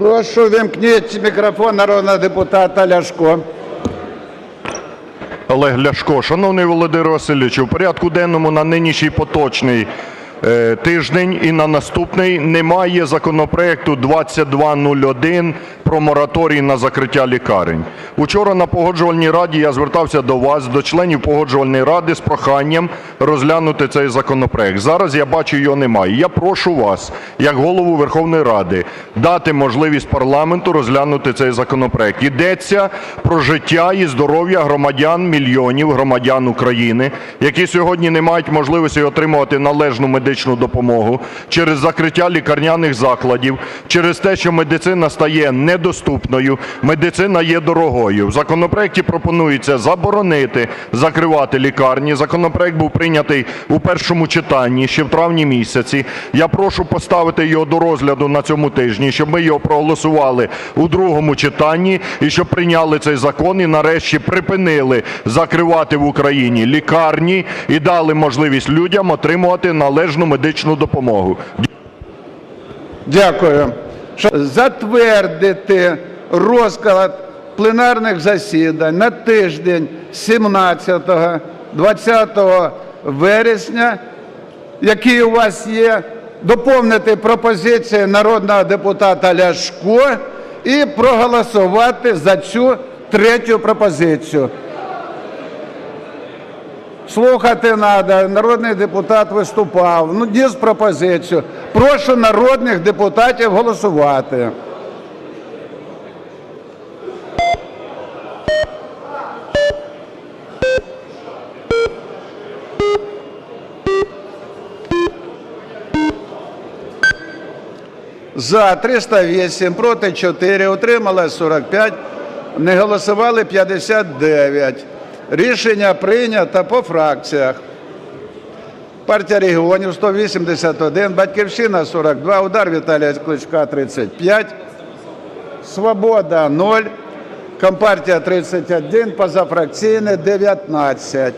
Прошу вимкніть мікрофон народного депутата Ляшко. Олег Ляшко. Шановний Володимир Васильович, у порядку денному на нинішній поточний е, тиждень і на наступний немає законопроекту 2201 про мораторій на закриття лікарень. Учора на Погоджувальній раді я звертався до вас, до членів Погоджувальної ради з проханням розглянути цей законопроект. Зараз я бачу, його немає. Я прошу вас, як голову Верховної Ради, дати можливість парламенту розглянути цей законопроект. Йдеться про життя і здоров'я громадян, мільйонів громадян України, які сьогодні не мають можливості отримувати належну медичну допомогу через закриття лікарняних закладів, через те, що медицина стає недоступною, медицина є дорогою. В законопроекті пропонується заборонити закривати лікарні. Законопроект був прийнятий у першому читанні ще в травні місяці. Я прошу поставити його до розгляду на цьому тижні, щоб ми його проголосували у другому читанні і щоб прийняли цей закон і нарешті припинили закривати в Україні лікарні і дали можливість людям отримувати належну медичну допомогу. Дякую. Затвердити розклад пленарних засідань на тиждень 17-20 вересня, який у вас є, доповнити пропозиції народного депутата Ляшко і проголосувати за цю третю пропозицію. Слухати треба, народний депутат виступав, ну ніс пропозицію. Прошу народних депутатів голосувати. За 308, проти 4, утрималось 45, не голосували 59. Рішення прийнято по фракціях. Партія регіонів 181, Батьківщина 42, Удар Віталія Кличка 35, Свобода 0, Компартія 31, позафракційне 19.